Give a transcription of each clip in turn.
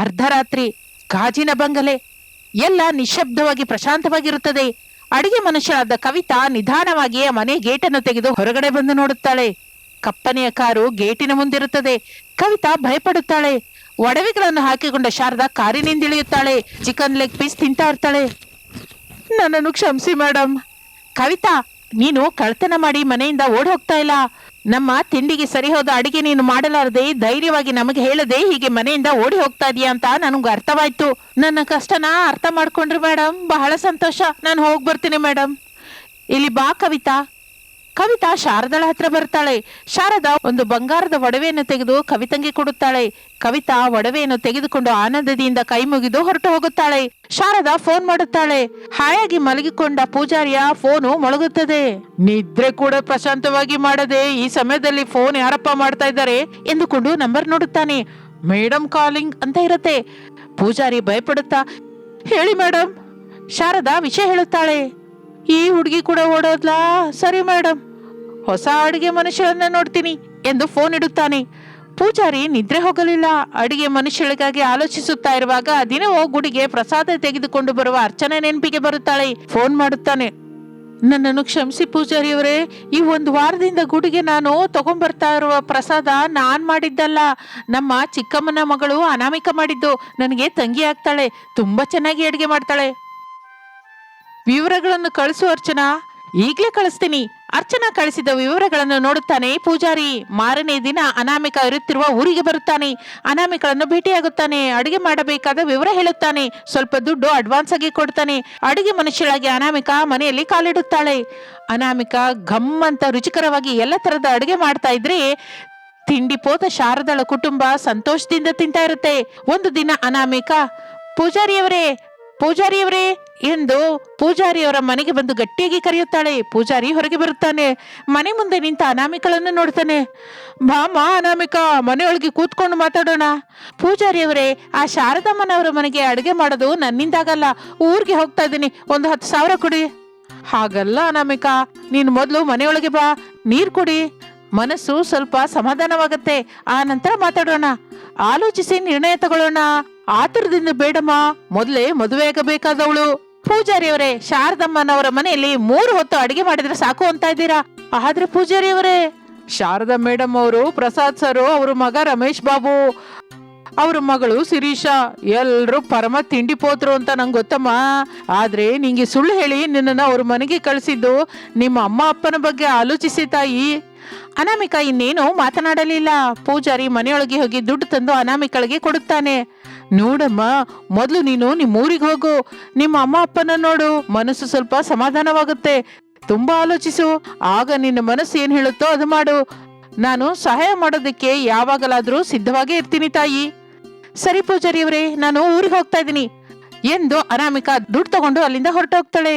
ಅರ್ಧರಾತ್ರಿ ಗಾಜಿನ ಬಂಗಲೆ ಎಲ್ಲ ನಿಶ್ಶಬ್ದವಾಗಿ ಪ್ರಶಾಂತವಾಗಿರುತ್ತದೆ. ಅಡಿಗೆ ಮನುಷ್ಯನಾದ ಕವಿತಾ ನಿಧಾನವಾಗಿಯೇ ಮನೆ ಗೇಟನ್ನು ತೆಗೆದು ಹೊರಗಡೆ ಬಂದು ನೋಡುತ್ತಾಳೆ. ಕಪ್ಪನೆಯ ಕಾರು ಗೇಟಿನ ಮುಂದಿರುತ್ತದೆ. ಕವಿತಾ ಭಯಪಡುತ್ತಾಳೆ. ಒಡವೆಗಳನ್ನು ಹಾಕಿಕೊಂಡ ಶಾರದಾ ಕಾರಿನಿಂದಿಳಿಯುತ್ತಾಳೆ ಚಿಕನ್ ಲೆಗ್ ಪೀಸ್ ತಿಂತಾ ಇರ್ತಾಳೆ. ನನ್ನನ್ನು ಕ್ಷಮಿಸಿ ಮೇಡಮ್ ಕವಿತಾ, ನೀನು ಕಳ್ತನ ಮಾಡಿ ಮನೆಯಿಂದ ಓಡ್ ಹೋಗ್ತಾ ಇಲ್ಲ. ನಮ್ಮ ತಿಂಡಿಗೆ ಸರಿ ಹೋದ ಅಡಿಗೆ ನೀನು ಮಾಡಲಾರದೆ, ಧೈರ್ಯವಾಗಿ ನಮಗೆ ಹೇಳದೆ ಹೀಗೆ ಮನೆಯಿಂದ ಓಡಿ ಹೋಗ್ತಾ ಇದೀಯ ಅಂತ ನನಗೆ ಅರ್ಥವಾಯ್ತು. ನನ್ನ ಕಷ್ಟನ ಅರ್ಥ ಮಾಡ್ಕೊಂಡ್ರಿ ಮೇಡಮ್ ಬಹಳ ಸಂತೋಷ. ನಾನು ಹೋಗಿ ಬರ್ತೀನಿ ಮೇಡಮ್ ಇಲ್ಲಿ ಬಾ, ಕವಿತಾ. ಕವಿತಾ ಶಾರದಳ ಹತ್ರ ಬರ್ತಾಳೆ. ಶಾರದಾ ಒಂದು ಬಂಗಾರದ ಒಡವೆಯನ್ನು ತೆಗೆದು ಕವಿತಂಗೆ ಕೊಡುತ್ತಾಳೆ. ಕವಿತಾ ಒಡವೆಯನ್ನು ತೆಗೆದುಕೊಂಡು ಆನಂದದಿಂದ ಕೈ ಮುಗಿದು ಹೊರಟು ಹೋಗುತ್ತಾಳೆ. ಶಾರದಾ ಫೋನ್ ಮಾಡುತ್ತಾಳೆ. ಹಾಯಾಗಿ ಮಲಗಿಕೊಂಡ ಪೂಜಾರಿಯ ಫೋನು ಮೊಳಗುತ್ತದೆ. ನಿದ್ರೆ ಕೂಡ ಪ್ರಶಾಂತವಾಗಿ ಮಾಡದೆ ಈ ಸಮಯದಲ್ಲಿ ಫೋನ್ ಯಾರಪ್ಪ ಮಾಡ್ತಾ ಇದ್ದಾರೆ ಎಂದುಕೊಂಡು ನಂಬರ್ ನೋಡುತ್ತಾನೆ. ಮೇಡಮ್ ಕಾಲಿಂಗ್ ಅಂತ ಇರುತ್ತೆ. ಪೂಜಾರಿ ಭಯಪಡುತ್ತಾ, ಹೇಳಿ ಮೇಡಮ್ ಶಾರದಾ ವಿಷಯ ಹೇಳುತ್ತಾಳೆ. ಈ ಹುಡುಗಿ ಕೂಡ ಓಡೋದ್ಲಾ? ಸರಿ ಮೇಡಮ್ ಹೊಸ ಅಡುಗೆ ಮನುಷ್ಯರನ್ನ ನೋಡ್ತೀನಿ ಎಂದು ಫೋನ್ ಇಡುತ್ತಾನೆ. ಪೂಜಾರಿ ನಿದ್ರೆ ಹೋಗಲಿಲ್ಲ. ಅಡಿಗೆ ಮನುಷ್ಯಳಿಗಾಗಿ ಆಲೋಚಿಸುತ್ತಾ ಇರುವಾಗ ದಿನವೋ ಗುಡಿಗೆ ಪ್ರಸಾದ ತೆಗೆದುಕೊಂಡು ಬರುವ ಅರ್ಚನೆ ನೆನಪಿಗೆ ಬರುತ್ತಾಳೆ. ಫೋನ್ ಮಾಡುತ್ತಾನೆ. ನನ್ನನ್ನು ಕ್ಷಮಿಸಿ ಪೂಜಾರಿಯವರೇ, ಈ ಒಂದು ವಾರದಿಂದ ಗುಡಿಗೆ ನಾನು ತಗೊಂಡ್ಬರ್ತಾ ಇರುವ ಪ್ರಸಾದ ನಾನ್ ಮಾಡಿದ್ದಲ್ಲ. ನಮ್ಮ ಚಿಕ್ಕಮ್ಮನ ಮಗಳು ಅನಾಮಿಕ ಮಾಡಿದ್ದು. ನನಗೆ ತಂಗಿ ಆಗ್ತಾಳೆ. ತುಂಬಾ ಚೆನ್ನಾಗಿ ಅಡಿಗೆ ಮಾಡ್ತಾಳೆ. ವಿವರಗಳನ್ನು ಕಳಿಸು ಅರ್ಚನಾ. ಈಗ್ಲೇ ಕಳಿಸ್ತೀನಿ. ಅರ್ಚನಾ ಕಳಿಸಿದ ವಿವರಗಳನ್ನು ನೋಡುತ್ತಾನೆ ಪೂಜಾರಿ. ಮಾರನೇ ದಿನ ಅನಾಮಿಕ ಇರುತ್ತಿರುವ ಊರಿಗೆ ಬರುತ್ತಾನೆ. ಅನಾಮಿಕಳನ್ನು ಭೇಟಿಯಾಗುತ್ತಾನೆ. ಅಡಿಗೆ ಮಾಡಬೇಕಾದ ವಿವರ ಹೇಳುತ್ತಾನೆ. ಸ್ವಲ್ಪ ದುಡ್ಡು ಅಡ್ವಾನ್ಸ್ ಆಗಿ ಕೊಡ್ತಾನೆ. ಅಡಿಗೆ ಮನುಷ್ಯಳಾಗಿ ಅನಾಮಿಕ ಮನೆಯಲ್ಲಿ ಕಾಲಿಡುತ್ತಾಳೆ. ಅನಾಮಿಕ ಘಮ್ ಅಂತ ರುಚಿಕರವಾಗಿ ಎಲ್ಲ ತರದ ಅಡಿಗೆ ಮಾಡ್ತಾ ಇದ್ರೆ ತಿಂಡಿ ಪೋತ ಶಾರದಳ ಕುಟುಂಬ ಸಂತೋಷದಿಂದ ತಿಂತಾ ಇರುತ್ತೆ. ಒಂದು ದಿನ ಅನಾಮಿಕ, ಪೂಜಾರಿಯವರೇ ಪೂಜಾರಿಯವರೇ ಎಂದು ಪೂಜಾರಿಯವರ ಮನೆಗೆ ಬಂದು ಗಟ್ಟಿಯಾಗಿ ಕರೆಯುತ್ತಾಳೆ. ಪೂಜಾರಿ ಹೊರಗೆ ಬರುತ್ತಾನೆ. ಮನೆ ಮುಂದೆ ನಿಂತ ಅನಾಮಿಕಳನ್ನು ನೋಡ್ತಾನೆ. ಮಾಮ, ಅನಾಮಿಕಾ, ಮನೆಯೊಳಗೆ ಕೂತ್ಕೊಂಡು ಮಾತಾಡೋಣ. ಪೂಜಾರಿಯವರೇ, ಆ ಶಾರದಮ್ಮನವರ ಮನೆಗೆ ಅಡುಗೆ ಮಾಡೋದು ನನ್ನಿಂದಾಗಲ್ಲ. ಊರಿಗೆ ಹೋಗ್ತಾ ಇದ್ದೀನಿ. ಒಂದು ಹತ್ತು ಸಾವಿರ ಕೊಡಿ. ಹಾಗಲ್ಲ, ಅನಾಮಿಕಾ. ನೀನು ಮೊದಲು ಮನೆಯೊಳಗೆ ಬಾ. ನೀರು ಕೊಡಿ. ಮನಸ್ಸು ಸ್ವಲ್ಪ ಸಮಾಧಾನವಾಗತ್ತೆ. ಆ ನಂತರ ಮಾತಾಡೋಣ. ಆಲೋಚಿಸಿ ನಿರ್ಣಯ ತಗೊಳ್ಳೋಣ. ಆತುರದಿಂದ ಬೇಡಮ್ಮ. ಮೊದಲೇ ಮದುವೆಯಾಗಬೇಕಾದವಳು. ಪೂಜಾರಿಯವರೇ, ಶಾರದಮ್ಮನವರ ಮನೆಯಲ್ಲಿ ಮೂರು ಹೊತ್ತು ಅಡಿಗೆ ಮಾಡಿದ್ರೆ ಸಾಕು ಅಂತ ಇದ್ದೀರಾ? ಆದ್ರೆ ಪೂಜಾರಿಯವರೇ, ಶಾರದಾ ಮೇಡಮ್ ಅವರು, ಪ್ರಸಾದ್ ಸರ್ ಅವ್ರ ಮಗ ರಮೇಶ್ ಬಾಬು, ಅವ್ರ ಮಗಳು ಸಿರೀಶಾ ಎಲ್ಲರೂ ಪರಮ ತಿಂಡಿ ಪೋತ್ರು ಅಂತ ನಂಗೆ ಗೊತ್ತಮ್ಮ. ಆದ್ರೆ ನಿಂಗೆ ಸುಳ್ಳು ಹೇಳಿ ನಿನ್ನನ್ನು ಅವ್ರ ಮನೆಗೆ ಕಳಿಸಿದ್ದು ನಿಮ್ಮ ಅಮ್ಮ ಅಪ್ಪನ ಬಗ್ಗೆ ಆಲೋಚಿಸಿ ತಾಯಿ. ಅನಾಮಿಕಾ ಇನ್ನೇನು ಮಾತನಾಡಲಿಲ್ಲ. ಪೂಜಾರಿ ಮನೆಯೊಳಗೆ ಹೋಗಿ ದುಡ್ಡು ತಂದು ಅನಾಮಿಕಳಿಗೆ ಕೊಡುತ್ತಾನೆ. ನೋಡಮ್ಮ, ಮೊದಲು ನೀನು ನಿಮ್ಮ ಊರಿಗೆ ಹೋಗು. ನಿಮ್ಮ ಅಮ್ಮ ಅಪ್ಪನ ನೋಡು, ಮನಸ್ಸು ಸ್ವಲ್ಪ ಸಮಾಧಾನವಾಗುತ್ತೆ. ತುಂಬಾ ಆಲೋಚಿಸು, ಆಗ ನಿನ್ನ ಮನಸ್ಸು ಏನ್ ಹೇಳುತ್ತೋ ಅದು ಮಾಡು. ನಾನು ಸಹಾಯ ಮಾಡೋದಕ್ಕೆ ಯಾವಾಗಲಾದರೂ ಸಿದ್ಧವಾಗೇ ಇರ್ತೀನಿ ತಾಯಿ. ಸರಿ ಪೂಜಾರಿಯವರೇ, ನಾನು ಊರಿಗೆ ಹೋಗ್ತಾ ಇದ್ದೀನಿ. ಎಂದು ಅನಾಮಿಕಾ ದುಡ್ಡು ತಗೊಂಡು ಅಲ್ಲಿಂದ ಹೊರಟೋಗ್ತಾಳೆ.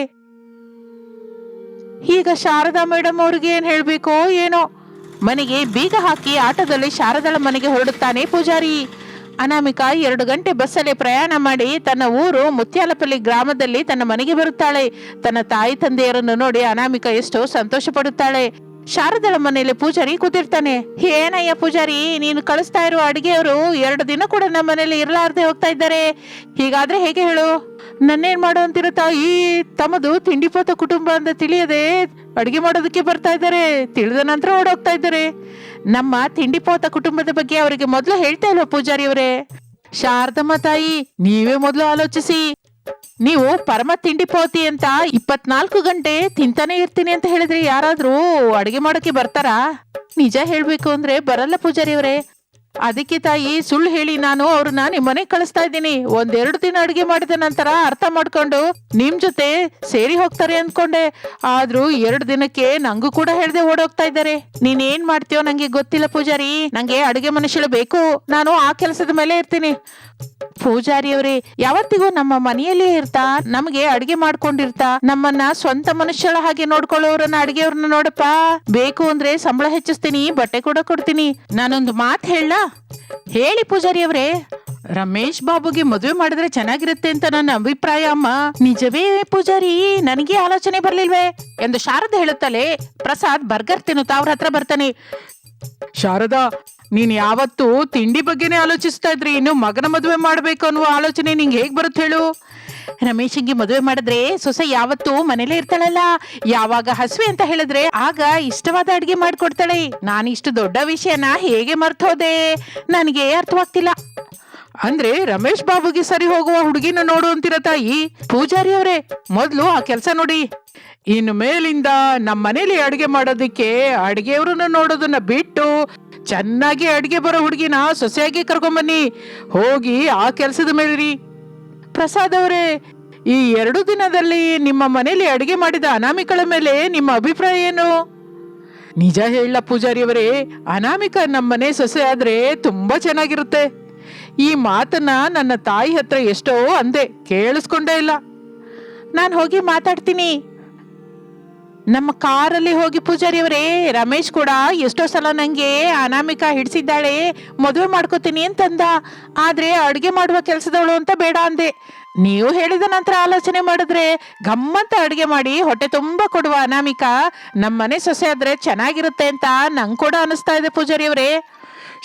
ಈಗ ಶಾರದಾ ಮೇಡಮ್ ಅವ್ರಿಗೆ ಏನ್ ಹೇಳ್ಬೇಕೋ ಏನೋ. ಮನೆಗೆ ಬೀಗ ಹಾಕಿ ಆಟೋದಲ್ಲಿ ಶಾರದಾಳ ಮನೆಗೆ ಹೊರಡುತ್ತಾನೆ ಪೂಜಾರಿ. ಅನಾಮಿಕಾ ಎರಡು ಗಂಟೆ ಬಸ್ಸಲ್ಲಿ ಪ್ರಯಾಣ ಮಾಡಿ ತನ್ನ ಊರು ಮುತ್ಯಾಲಪಲ್ಲಿ ಗ್ರಾಮದಲ್ಲಿ ತನ್ನ ಮನೆಗೆ ಬರುತ್ತಾಳೆ. ತನ್ನ ತಾಯಿ ತಂದೆಯರನ್ನು ನೋಡಿ ಅನಾಮಿಕಾ ಎಷ್ಟೋ ಸಂತೋಷ ಪಡುತ್ತಾಳೆ ಶಾರದಳ ಮನೆಯಲ್ಲಿ ಪೂಜಾರಿ ಕೂತಿರ್ತಾನೆ. ಏನಯ್ಯ ಪೂಜಾರಿ, ನೀನು ಕಳಿಸ್ತಾ ಇರುವ ಅಡುಗೆಯವರು ಎರಡು ದಿನ ಕೂಡ ನಮ್ಮ ಮನೇಲಿ ಇರಲಾರ್ದೆ ಹೋಗ್ತಾ ಇದ್ದಾರೆ. ಹೀಗಾದ್ರೆ ಹೇಗೆ ಹೇಳು? ನನ್ನೇನ್ ಮಾಡು ಅಂತಿರೋ ತಾಯಿ ತಮ್ಮದು ತಿಂಡಿಪೋತ ಕುಟುಂಬ ಅಂತ ತಿಳಿಯದೆ ಅಡಿಗೆ ಮಾಡೋದಕ್ಕೆ ಬರ್ತಾ ಇದ್ದಾರೆ. ತಿಳಿದ ನಂತರ ಓಡೋಗ್ತಾ ಇದ್ದಾರೆ. ನಮ್ಮ ತಿಂಡಿಪೋತ ಕುಟುಂಬದ ಬಗ್ಗೆ ಅವರಿಗೆ ಮೊದಲು ಹೇಳ್ತಾ ಇಲ್ವಾ ಪೂಜಾರಿ ಅವರೇ ಶಾರದಮ್ಮ ತಾಯಿ, ನೀವೇ ಮೊದಲು ಆಲೋಚಿಸಿ. ನೀವು ಪರಮ ತಿಂಡಿ ಪೋತಿ ಅಂತ ಇಪ್ಪತ್ನಾಲ್ಕು ಗಂಟೆ ತಿಂತಾನೆ ಇರ್ತೀನಿ ಅಂತ ಹೇಳಿದ್ರೆ ಯಾರಾದ್ರೂ ಅಡಿಗೆ ಮಾಡೋಕೆ ಬರ್ತಾರಾ? ನಿಜ ಹೇಳ್ಬೇಕು ಅಂದ್ರೆ ಬರಲ್ಲ ಪೂಜಾರಿ ಅವರೇ ಅದಕ್ಕೆ ತಾಯಿ, ಸುಳ್ಳು ಹೇಳಿ ನಾನು ಅವ್ರನ್ನ ನಿಮ್ ಮನೆಗೆ ಕಳಿಸ್ತಾ ಇದ್ದೀನಿ. ಒಂದೆರಡು ದಿನ ಅಡಿಗೆ ಮಾಡಿದ ನಂತರ ಅರ್ಥ ಮಾಡ್ಕೊಂಡು ನಿಮ್ ಜೊತೆ ಸೇರಿ ಹೋಗ್ತಾರೆ ಅನ್ಕೊಂಡೆ. ಆದ್ರೂ ಎರಡು ದಿನಕ್ಕೆ ನಂಗೂ ಕೂಡ ಹೇಳ್ದೆ ಓಡೋಗ್ತಾ ಇದ್ದಾರೆ. ನೀನ್ ಏನ್ ಮಾಡ್ತೀಯೋ ನಂಗೆ ಗೊತ್ತಿಲ್ಲ ಪೂಜಾರಿ. ನಂಗೆ ಅಡಿಗೆ ಮನುಷ್ಯಳು ಬೇಕು. ನಾನು ಆ ಕೆಲಸದ ಮೇಲೆ ಇರ್ತೀನಿ. ಪೂಜಾರಿ ಅವರೇ, ಯಾವತ್ತಿಗೂ ನಮ್ಮ ಮನೆಯಲ್ಲೇ ಇರ್ತಾ, ನಮಗೆ ಅಡಿಗೆ ಮಾಡ್ಕೊಂಡಿರ್ತಾ, ನಮ್ಮನ್ನ ಸ್ವಂತ ಮನುಷ್ಯಳ ಹಾಗೆ ನೋಡ್ಕೊಳ್ಳೋರನ್ನ, ಅಡಿಗೆಯವ್ರನ್ನ ನೋಡಪ್ಪ. ಬೇಕು ಅಂದ್ರೆ ಸಂಬಳ ಹೆಚ್ಚಿಸ್ತೀನಿ, ಬಟ್ಟೆ ಕೂಡ ಕೊಡ್ತೀನಿ. ನಾನೊಂದು ಮಾತು ಹೇಳ ಹೇಳಿ ಪೂಜಾರಿಯವರೇ ರಮೇಶ್ ಬಾಬುಗೆ ಮದುವೆ ಮಾಡಿದ್ರೆ ಚೆನ್ನಾಗಿರುತ್ತೆ ಅಂತ ನನ್ನ ಅಭಿಪ್ರಾಯ ಅಮ್ಮ. ನಿಜವೇ ಪೂಜಾರಿ, ನನಗೆ ಆಲೋಚನೆ ಬರ್ಲಿಲ್ವೇ? ಎಂದು ಶಾರದ ಹೇಳುತ್ತಲೆ ಪ್ರಸಾದ್ ಬರ್ಗರ್ ತಿನ್ನುತ್ತಾ ಅವ್ರ ಹತ್ರ ಬರ್ತಾನೆ. ಶಾರದಾ, ನೀನ್ ಯಾವತ್ತು ತಿಂಡಿ ಬಗ್ಗೆನೇ ಆಲೋಚಿಸ್ತಾ ಇದ್ರಿ, ಇನ್ನು ಮಗನ ಮದುವೆ ಮಾಡ್ಬೇಕು ಅನ್ನುವ ಆಲೋಚನೆ ನಿಂಗೆ ಹೇಗ್ ಬರುತ್ತೆ ಹೇಳು? ರಮೇಶಂಗೆ ಮದುವೆ ಮಾಡಿದ್ರೆ ಸೊಸೆ ಯಾವತ್ತೂ ಮನೇಲೇ ಇರ್ತಾಳಲ್ಲ. ಯಾವಾಗ ಹಸುವೆ ಅಂತ ಹೇಳಿದ್ರೆ ಆಗ ಇಷ್ಟವಾದ ಅಡ್ಗೆ ಮಾಡ್ಕೊಡ್ತಾಳೆ. ನಾನು ಇಷ್ಟು ದೊಡ್ಡ ವಿಷಯನ ಹೇಗೆ ಮರ್ತೋದೆ? ನನಗೆ ಅರ್ಥವಾಗ್ತಿಲ್ಲ. ಅಂದ್ರೆ ರಮೇಶ್ ಬಾಬುಗೆ ಸರಿ ಹೋಗುವ ಹುಡುಗಿನ ನೋಡು ಅಂತಿರ ತಾಯಿ? ಪೂಜಾರಿ ಅವರೇ, ಮೊದ್ಲು ಆ ಕೆಲಸ ನೋಡಿ. ಇನ್ನು ಮೇಲಿಂದ ನಮ್ಮ ಮನೇಲಿ ಅಡುಗೆ ಮಾಡೋದಕ್ಕೆ ಅಡುಗೆಯವ್ರನ್ನ ನೋಡೋದನ್ನ ಬಿಟ್ಟು ಚೆನ್ನಾಗಿ ಅಡುಗೆ ಬರೋ ಹುಡುಗಿನ ಸೊಸೆಯಾಗಿ ಕರ್ಕೊಂಬನ್ನಿ. ಹೋಗಿ ಆ ಕೆಲಸದ ಮೇಲ್ರಿ. ಪ್ರಸಾದ್ ಅವರೇ, ಈ ಎರಡು ದಿನದಲ್ಲಿ ನಿಮ್ಮ ಮನೆಯಲ್ಲಿ ಅಡುಗೆ ಮಾಡಿದ ಅನಾಮಿಕಳ ಮೇಲೆ ನಿಮ್ಮ ಅಭಿಪ್ರಾಯ ಏನು? ನಿಜ ಹೇಳ ಪೂಜಾರಿ ಅವರೇ ಅನಾಮಿಕ ನಮ್ಮನೆ ಸೊಸೆ ಆದರೆ ತುಂಬಾ ಚೆನ್ನಾಗಿರುತ್ತೆ. ಈ ಮಾತನ್ನ ನನ್ನ ತಾಯಿ ಹತ್ರ ಎಷ್ಟೋ ಅಂದೆ, ಕೇಳಿಸ್ಕೊಂಡೇ ಇಲ್ಲ. ನಾನು ಹೋಗಿ ಮಾತಾಡ್ತೀನಿ. ನಮ್ಮ ಕಾರಲ್ಲಿ ಹೋಗಿ ಪೂಜಾರಿ ಅವರೇ ರಮೇಶ್ ಕೂಡ ಎಷ್ಟೋ ಸಲ ನನಗೆ ಅನಾಮಿಕ ಹಿಡಿಸಿದ್ದಾಳೆ, ಮದುವೆ ಮಾಡ್ಕೋತೀನಿ ಅಂತಂದ. ಆದರೆ ಅಡುಗೆ ಮಾಡುವ ಕೆಲಸದವಳು ಅಂತ ಬೇಡ ಅಂದೆ. ನೀವು ಹೇಳಿದ ನಂತರ ಆಲೋಚನೆ ಮಾಡಿದ್ರೆ ಗಮ್ಮಂತ ಅಡುಗೆ ಮಾಡಿ ಹೊಟ್ಟೆ ತುಂಬ ಕೊಡುವ ಅನಾಮಿಕ. ನಮ್ಮನೆ ಸೊಸೆ ಆದರೆ ಚೆನ್ನಾಗಿರುತ್ತೆ ಅಂತ ನಂಗೆ ಕೂಡ ಅನಿಸ್ತಾ ಇದೆ ಪೂಜಾರಿ ಅವರೇ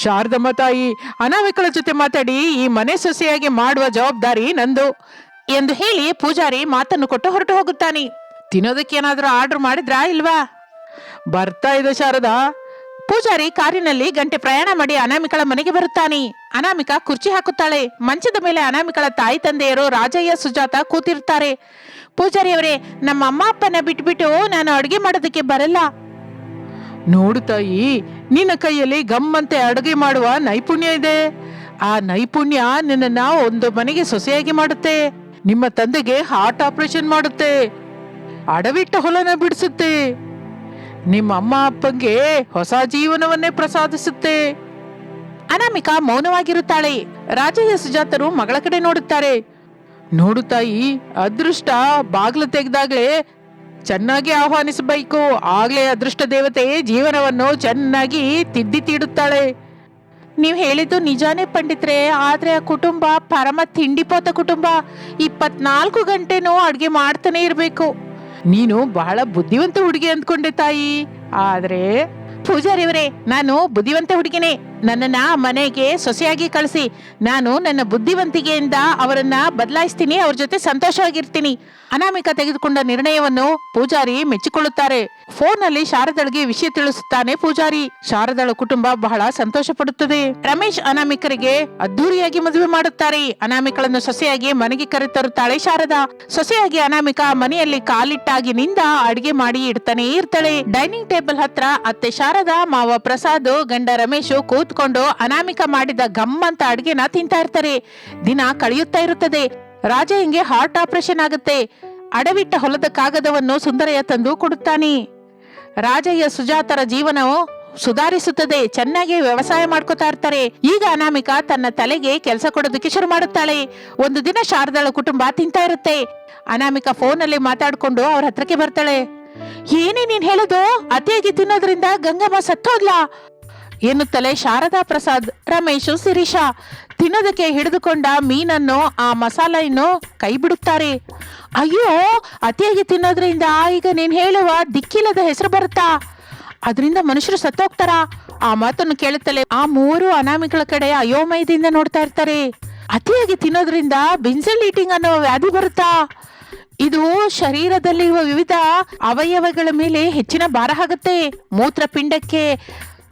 ಶಾರದಮ್ಮ ತಾಯಿ, ಅನಾಮಿಕಳ ಜೊತೆ ಮಾತಾಡಿ ಈ ಮನೆ ಸೊಸೆಯಾಗಿ ಮಾಡುವ ಜವಾಬ್ದಾರಿ ನಂದು. ಎಂದು ಹೇಳಿ ಪೂಜಾರಿ ಮಾತನ್ನು ಕೊಟ್ಟು ಹೊರಟು ಹೋಗುತ್ತಾನೆ. ತಿನ್ನೋದಕ್ಕೆ ಏನಾದ್ರೂ ಆರ್ಡರ್ ಮಾಡಿದ್ರಾ ಇಲ್ವಾ? ಬರ್ತಾ ಇದೆ ಶಾರದಾ. ಪೂಜಾರಿ ಕಾರಿನಲ್ಲಿ ಗಂಟೆ ಪ್ರಯಾಣ ಮಾಡಿ ಅನಾಮಿಕಳ ಮನೆಗೆ ಬರುತ್ತಾನೆ. ಅನಾಮಿಕ ಕುರ್ಚಿ ಹಾಕುತ್ತಾಳೆ. ಮಂಚದ ಮೇಲೆ ಅನಾಮಿಕಳ ತಾಯಿ ತಂದೆಯರು ರಾಜಯ್ಯ, ಸುಜಾತ ಕೂತಿರ್ತಾರೆ. ಪೂಜಾರಿ ಅವರೇ ನಮ್ಮ ಅಮ್ಮ ಅಪ್ಪನ ಬಿಟ್ಬಿಟ್ಟು ನಾನು ಅಡುಗೆ ಮಾಡೋದಕ್ಕೆ ಬರಲ್ಲ. ನೋಡು ತಾಯಿ, ನಿನ್ನ ಕೈಯಲ್ಲಿ ಗಮ್ಮಂತೆ ಅಡುಗೆ ಮಾಡುವ ನೈಪುಣ್ಯ ಇದೆ. ಆ ನೈಪುಣ್ಯ ನಿನ್ನನ್ನು ಒಂದು ಮನೆಗೆ ಸೊಸೆಯಾಗಿ ಮಾಡುತ್ತೆ. ನಿಮ್ಮ ತಂದೆಗೆ ಹಾರ್ಟ್ ಆಪರೇಷನ್ ಮಾಡುತ್ತೆ. ಅಡವಿಟ್ಟ ಹೊಲನ ಬಿಡಿಸುತ್ತೆ. ನಿಮ್ಮ ಅಮ್ಮ ಅಪ್ಪಂಗೆ ಹೊಸ ಜೀವನವನ್ನೇ ಪ್ರಸಾದಿಸುತ್ತೆ. ಅನಾಮಿಕಾ ಮೌನವಾಗಿರುತ್ತಾಳೆ. ರಾಜಯ್ಯ ಸುಜಾತರು ಮಗಳ ಕಡೆ ನೋಡುತ್ತಾರೆ. ನೋಡು ತಾಯಿ, ಅದೃಷ್ಟ ಬಾಗ್ಲು ತೆಗೆದಾಗ್ಲೇ ಚೆನ್ನಾಗಿ ಆಹ್ವಾನಿಸಬೇಕು. ಆಗ್ಲೇ ಅದೃಷ್ಟ ದೇವತೆ ಜೀವನವನ್ನು ಚೆನ್ನಾಗಿ ತಿದ್ದಿ ತೀಡುತ್ತಾಳೆ. ನೀವು ಹೇಳಿದ್ದು ನಿಜಾನೇ ಪಂಡಿತ್ರೆ, ಆದರೆ ಆ ಕುಟುಂಬ ಪರಮ ತಿಂಡಿಪೋತ ಕುಟುಂಬ. ಇಪ್ಪತ್ನಾಲ್ಕು ಗಂಟೆನೂ ಅಡುಗೆ ಮಾಡ್ತಾನೆ ಇರಬೇಕು. ನೀನು ಬಹಳ ಬುದ್ಧಿವಂತ ಹುಡುಗಿ ಅಂದ್ಕೊಂಡೆ ತಾಯಿ. ಆದ್ರೆ ಪೂಜಾರಿ ಅವರೇ ನಾನು ಬುದ್ಧಿವಂತ ಹುಡುಗಿನೇ. ನನ್ನನ್ನ ಮನೆಗೆ ಸೊಸೆಯಾಗಿ ಕಳಿಸಿ. ನಾನು ನನ್ನ ಬುದ್ಧಿವಂತಿಕೆಯಿಂದ ಅವರನ್ನ ಬದಲಾಯಿಸ್ತೀನಿ, ಅವ್ರ ಜೊತೆ ಸಂತೋಷವಾಗಿರ್ತೀನಿ. ಅನಾಮಿಕ ತೆಗೆದುಕೊಂಡ ನಿರ್ಣಯವನ್ನು ಪೂಜಾರಿ ಮೆಚ್ಚಿಕೊಳ್ಳುತ್ತಾರೆ. ಫೋನ್ನಲ್ಲಿ ಶಾರದಳಿಗೆ ವಿಷಯ ತಿಳಿಸುತ್ತಾನೆ ಪೂಜಾರಿ. ಶಾರದಳ ಕುಟುಂಬ ಬಹಳ ಸಂತೋಷ ಪಡುತ್ತದೆ ರಮೇಶ್ ಅನಾಮಿಕರಿಗೆ ಅದ್ದೂರಿಯಾಗಿ ಮದುವೆ ಮಾಡುತ್ತಾರೆ. ಅನಾಮಿಕಳನ್ನು ಸೊಸೆಯಾಗಿ ಮನೆಗೆ ಕರೆತರುತ್ತಾಳೆ ಶಾರದಾ. ಸೊಸೆಯಾಗಿ ಅನಾಮಿಕ ಮನೆಯಲ್ಲಿ ಕಾಲಿಟ್ಟಾಗಿ ನಿಂದ ಅಡಿಗೆ ಮಾಡಿ ಇಡ್ತಾನೆ ಇರ್ತಾಳೆ. ಡೈನಿಂಗ್ ಟೇಬಲ್ ಹತ್ರ ಅತ್ತೆ ಶಾರದಾ, ಮಾವ ಪ್ರಸಾದ್, ಗಂಡ ರಮೇಶ್ ಕೂತ್ಕೊಂಡು ಅನಾಮಿಕ ಮಾಡಿದ ಗಮ್ಮಂತ ಅಡಿಗೆನ ತಿಂತಾ ಇರ್ತಾರೆ. ದಿನ ಕಳೆಯುತ್ತಾ ಇರುತ್ತದೆ. ರಾಜ ಹಿಂಗೆ ಹಾರ್ಟ್ ಆಪರೇಷನ್ ಆಗುತ್ತೆ. ಅಡವಿಟ್ಟ ಹೊಲದ ಕಾಗದವನ್ನು ಸುಂದರಯ್ಯ ತಂದು ಕೊಡುತ್ತಾನೆ. ರಾಜಯ್ಯ ಸುಜಾತರ ಜೀವನವು ಸುಧಾರಿಸುತ್ತದೆ. ಚೆನ್ನಾಗಿ ವ್ಯವಸಾಯ ಮಾಡ್ಕೋತಾ ಇರ್ತಾರೆ. ಈಗ ಅನಾಮಿಕ ತನ್ನ ತಲೆಗೆ ಕೆಲಸ ಕೊಡೋದಕ್ಕೆ ಶುರು ಮಾಡುತ್ತಾಳೆ. ಒಂದು ದಿನ ಶಾರದಾಳ ಕುಟುಂಬ ತಿಂತಾ ಇರುತ್ತೆ. ಅನಾಮಿಕ ಫೋನಲ್ಲಿ ಮಾತಾಡ್ಕೊಂಡು ಅವ್ರ ಹತ್ರಕ್ಕೆ ಬರ್ತಾಳೆ. ಏನೇ ನೀನ್ ಹೇಳುದು? ಅತಿಯಾಗಿ ತಿನ್ನೋದ್ರಿಂದ ಗಂಗಮ್ಮ ಸತ್ತೋದ್ಲಾ? ಎನ್ನುತ್ತಲೇ ಶಾರದಾ ಪ್ರಸಾದ್, ರಮೇಶ್, ಶಿರೀಷಾ ತಿನ್ನೋದಕ್ಕೆ ಹಿಡಿದುಕೊಂಡ ಮೀನನ್ನು, ಆ ಮಸಾಲೆಯನ್ನು ಕೈ ಬಿಡುತ್ತಾರೆ ಅಯ್ಯೋ, ಅತಿಯಾಗಿ ತಿನ್ನೋದ್ರಿಂದ ಈಗ ನೀನ್ ಹೇಳುವ ದಿಕ್ಕಿಲ್ಲದ ಹೆಸರು ಬರುತ್ತಾ? ಅದರಿಂದ ಮನುಷ್ಯರು ಸತ್ತೋಗ್ತಾರ? ಆ ಮಾತನ್ನು ಕೇಳುತ್ತಲೇ ಆ ಮೂರು ಅನಾಮಿಗಳ ಕಡೆ ಅಯೋಮಯದಿಂದ ನೋಡ್ತಾ ಇರ್ತಾರೆ. ಅತಿಯಾಗಿ ತಿನ್ನೋದ್ರಿಂದ ಬಿನ್ಸಲ್ ಈಟಿಂಗ್ ಅನ್ನೋ ವ್ಯಾಧಿ ಬರುತ್ತಾ? ಇದು ಶರೀರದಲ್ಲಿರುವ ವಿವಿಧ ಅವಯವಗಳ ಮೇಲೆ ಹೆಚ್ಚಿನ ಭಾರ ಆಗುತ್ತೆ ಮೂತ್ರಪಿಂಡಕ್ಕೆ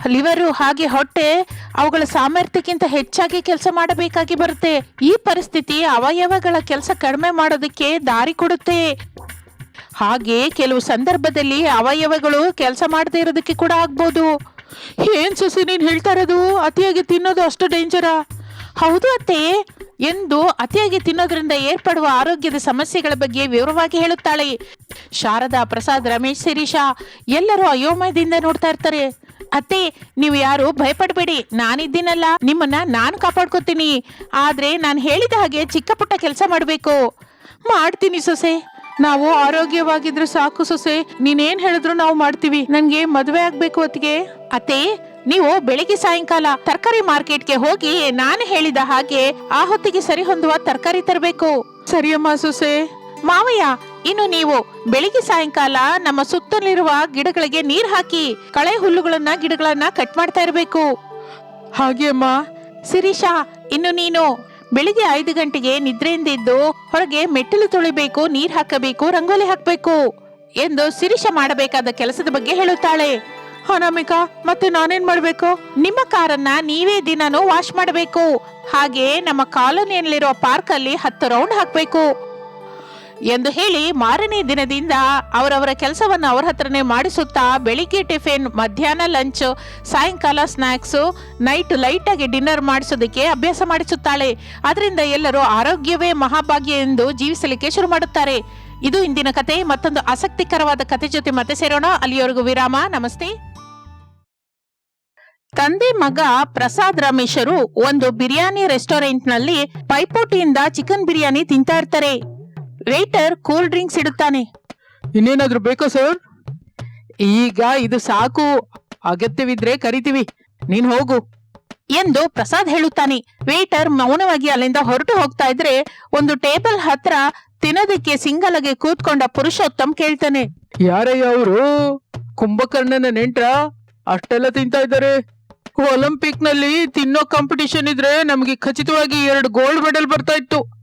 ಲಿವರು ಹಾಗೆ ಹೊಟ್ಟೆ, ಅವುಗಳ ಸಾಮರ್ಥ್ಯಕ್ಕಿಂತ ಹೆಚ್ಚಾಗಿ ಕೆಲಸ ಮಾಡಬೇಕಾಗಿ ಬರುತ್ತೆ. ಈ ಪರಿಸ್ಥಿತಿ ಅವಯವಗಳ ಕೆಲಸ ಕಡಿಮೆ ಮಾಡೋದಕ್ಕೆ ದಾರಿ ಕೊಡುತ್ತೆ. ಹಾಗೆ ಕೆಲವು ಸಂದರ್ಭದಲ್ಲಿ ಅವಯವಗಳು ಕೆಲಸ ಮಾಡದೇ ಇರೋದಕ್ಕೆ ಕೂಡ ಆಗ್ಬೋದು. ಏನ್ ಸುಸಿ, ನೀನ್ ಹೇಳ್ತಾ ಇರೋದು? ಅತಿಯಾಗಿ ತಿನ್ನೋದು ಅಷ್ಟು ಡೇಂಜರಾ ಹೌದು ಅತ್ತೆ. ಎಂದು ಅತಿಯಾಗಿ ತಿನ್ನೋದ್ರಿಂದ ಏರ್ಪಡುವ ಆರೋಗ್ಯದ ಸಮಸ್ಯೆಗಳ ಬಗ್ಗೆ ವಿವರವಾಗಿ ಹೇಳುತ್ತಾಳೆ. ಶಾರದಾ ಪ್ರಸಾದ್ ರಮೇಶ್ ಸಿರೀಶಾ ಎಲ್ಲರೂ ಅಯೋಮಯದಿಂದ ನೋಡ್ತಾ ಇರ್ತಾರೆ. ಅತ್ತೆ, ನೀವು ಯಾರು ಭಯಪಡಬೇಡಿ. ನಾನಿದ್ದೀನಲ್ಲ. ನಿಮ್ಮನ್ನ ನಾನು ಕಾಪಾಡ್ಕೋತೀನಿ. ಆದ್ರೆ ನಾನು ಹೇಳಿದ ಹಾಗೆ ಚಿಕ್ಕ ಪುಟ್ಟ ಕೆಲಸ ಮಾಡಬೇಕು. ಮಾಡ್ತೀನಿ ಸೊಸೆ. ನಾವು ಆರೋಗ್ಯವಾಗಿದ್ರೆ ಸಾಕು ಸೊಸೆ. ನೀನೇನ್ ಹೇಳಿದ್ರು ನಾವು ಮಾಡ್ತೀವಿ. ನನ್ಗೆ ಮದುವೆ ಆಗ್ಬೇಕು ಹೊತ್ತಿಗೆ ಅತ್ತೆ, ನೀವು ಬೆಳಿಗ್ಗೆ ಸಾಯಂಕಾಲ ತರಕಾರಿ ಮಾರ್ಕೆಟ್ಗೆ ಹೋಗಿ ನಾನು ಹೇಳಿದ ಹಾಗೆ ಆ ಹೊತ್ತಿಗೆ ಸರಿ ಹೊಂದುವ ತರಕಾರಿ ತರಬೇಕು. ಸರಿಯಮ್ಮ ಸೊಸೆ. ಮಾವಯ್ಯ ಇನ್ನು ನೀವು ಬೆಳಿಗ್ಗೆ ಸಾಯಂಕಾಲ ನಮ್ಮ ಸುತ್ತಲಿರುವ ಗಿಡಗಳಿಗೆ ನೀರ್ ಹಾಕಿ ಕಳೆ ಹುಲ್ಲುಗಳನ್ನ ಗಿಡಗಳನ್ನ ಕಟ್ ಮಾಡ್ತಾ ಇರಬೇಕು. ಹಾಗೆ ಅಮ್ಮ. ಸಿರೀಶಾ ಇನ್ನು ನೀನು ಬೆಳಿಗ್ಗೆ ಐದು ಗಂಟೆಗೆ ನಿದ್ರೆಯಿಂದ ಎದ್ದು ಹೊರಗೆ ಮೆಟ್ಟಿಲು ತೊಳಿಬೇಕು ನೀರ್ ಹಾಕಬೇಕು ರಂಗೋಲಿ ಹಾಕಬೇಕು ಎಂದು ಸಿರೀಶ ಮಾಡಬೇಕಾದ ಕೆಲಸದ ಬಗ್ಗೆ ಹೇಳುತ್ತಾಳೆ. ಅನಾಮಿಕಾ ಮತ್ತೆ ನಾನೇನ್ ಮಾಡ್ಬೇಕು? ನಿಮ್ಮ ಕಾರನ್ನ ನೀವೇ ದಿನಾನು ವಾಶ್ ಮಾಡಬೇಕು. ಹಾಗೆ ನಮ್ಮ ಕಾಲೋನಿಯಲ್ಲಿರೋ ಪಾರ್ಕ್ ಅಲ್ಲಿ ಹತ್ತು ರೌಂಡ್ ಹಾಕ್ಬೇಕು. ಎಂದು ಹೇಳಿ ಮಾರನೇ ದಿನದಿಂದ ಅವರವರ ಕೆಲಸವನ್ನು ಅವರ ಹತ್ರನೇ ಮಾಡಿಸುತ್ತಾ ಬೆಳಿಗ್ಗೆ ಟಿಫಿನ್, ಮಧ್ಯಾಹ್ನ ಲಂಚ್, ಸಾಯಂಕಾಲ ಸ್ನ್ಯಾಕ್ಸು ನೈಟ್ ಲೈಟಾಗಿ ಡಿನ್ನರ್ ಮಾಡಿಸೋದಕ್ಕೆ ಅಭ್ಯಾಸ ಮಾಡಿಸುತ್ತಾಳೆ. ಅದರಿಂದ ಎಲ್ಲರೂ ಆರೋಗ್ಯವೇ ಮಹಾಭಾಗ್ಯ ಎಂದು ಜೀವಿಸಲಿಕ್ಕೆ ಶುರು ಮಾಡುತ್ತಾರೆ. ಇದು ಇಂದಿನ ಕತೆ. ಮತ್ತೊಂದು ಆಸಕ್ತಿಕರವಾದ ಕತೆ ಜೊತೆ ಮತ್ತೆ ಸೇರೋಣ. ಅಲ್ಲಿಯವರೆಗೂ ವಿರಾಮ. ನಮಸ್ತೆ. ತಂದೆ ಮಗ ಪ್ರಸಾದ್ ರಮೇಶರು ಒಂದು ಬಿರಿಯಾನಿ ರೆಸ್ಟೋರೆಂಟ್ನಲ್ಲಿ ಪೈಪೋಟಿಯಿಂದ ಚಿಕನ್ ಬಿರಿಯಾನಿ ತಿಂತಾ ಇರ್ತಾರೆ. ವೇಟರ್ ಕೂಲ್ ಡ್ರಿಂಕ್ಸ್ ಇಡುತ್ತಾನೆ. ಇನ್ನೇನಾದ್ರೂ ಬೇಕೋ ಸರ್ ಈಗ ಇದು ಸಾಕು. ಅಗತ್ಯವಿದ್ರೆ ಕರಿತೀವಿ. ನೀನ್ ಹೋಗು. ಎಂದು ಪ್ರಸಾದ್ ಹೇಳುತ್ತಾನೆ. ವೇಟರ್ ಮೌನವಾಗಿ ಅಲ್ಲಿಂದ ಹೊರಟು ಹೋಗ್ತಾ ಇದ್ರೆ ಒಂದು ಟೇಬಲ್ ಹತ್ರ ತಿನ್ನೋದಕ್ಕೆ ಸಿಂಗಲಗೆ ಕೂತ್ಕೊಂಡ ಪುರುಷೋತ್ತಮ್ ಕೇಳ್ತಾನೆ. ಯಾರಯ್ಯ ಅವರು? ಕುಂಭಕರ್ಣನ ನೆಂಟ್ರ? ಅಷ್ಟೆಲ್ಲ ತಿಂತಾ ಇದ್ದಾರೆ. ಒಲಿಂಪಿಕ್ನಲ್ಲಿ ತಿನ್ನೋ ಕಾಂಪಿಟಿಷನ್ ಇದ್ರೆ ನಮ್ಗೆ ಖಚಿತವಾಗಿ ಎರಡು ಗೋಲ್ಡ್ ಮೆಡಲ್ ಬರ್ತಾ ಇತ್ತು.